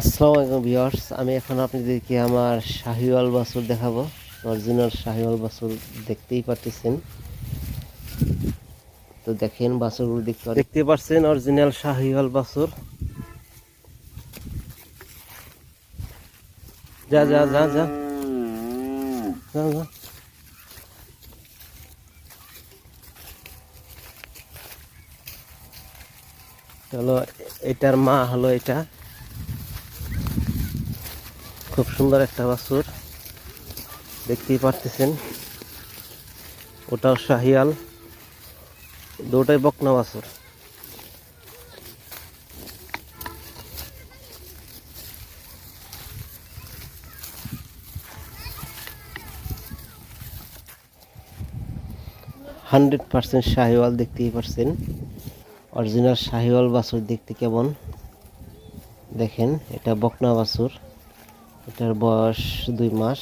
আসসালামু আলাইকুম ভিউয়ার্স, আমি এখন আপনাদেরকে আমার শাহিওয়াল বাছুর দেখাবো। অরিজিনাল শাহিওয়াল বাছুর দেখতেই পারতেছেন। তো দেখেন বাছুরগুলো দেখতে দেখতে পাচ্ছেন অরিজিনাল শাহিওয়াল বাছুর যা যা যা যা। যা যা। চলো এটার মা হলো এটা। খুব সুন্দর একটা বাছুর। দেখতেই পারতেছেন। ওটাও শাহিয়াল। দুটাই বকনা বাছুর। হান্ড্রেড পার্সেন্ট শাহিওয়াল দেখতেই পারছেন। অরিজিনাল শাহিওয়াল বাছুর দেখতে কেমন? দেখেন, এটা বকনা বাছুর। এটার বয়স দুই মাস।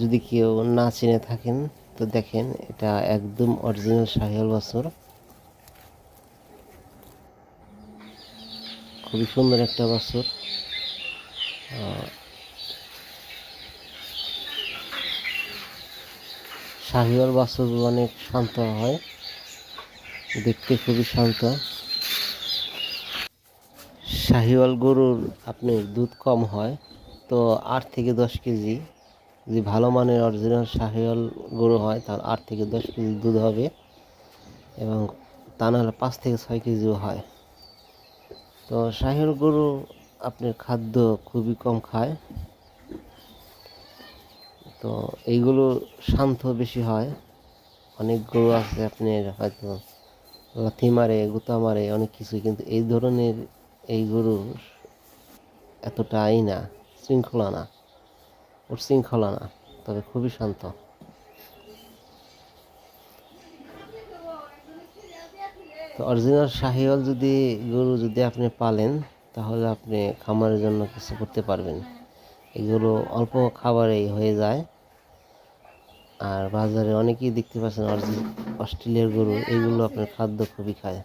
যদি কেউ না চিনে থাকেন, তো দেখেন এটা একদম অরিজিনাল শাহিওয়াল বাছুর। খুবই সুন্দর একটা বাছুর। শাহিওয়াল বাছুর অনেক শান্ত হয়, দেখতে খুবই শান্ত। শাহিওয়াল গরুর আপনি দুধ কম হয়, তো আট থেকে দশ কেজি যদি ভালো মানের অরিজিনাল শাহিওয়াল গরু হয়, তাহলে আট থেকে দশ কেজি দুধ হবে এবং তা নাহলে পাঁচ থেকে ছয় কেজিও হয়। তো শাহিওয়াল গরু আপনার খাদ্য খুবই কম খায়। তো এইগুলো শান্ত বেশি হয়। অনেক গরু আছে আপনার হয়তো লাথি মারে, গুতা মারে, অনেক কিছু কিন্তু এই ধরনের এই গরু এতটাই না, শৃঙ্খলা না, ওর শৃঙ্খলা না, তবে খুবই শান্ত। তো অরিজিনাল শাহিওয়াল যদি, গরু যদি আপনি পালেন, তাহলে আপনি খামারের জন্য কিছু করতে পারবেন। এগুলো অল্প খাবারেই হয়ে যায়। আর বাজারে অনেকেই দেখতে পাচ্ছেন অস্ট্রেলিয়ার গরু, এগুলো আপনার খাদ্য খুবই খায়।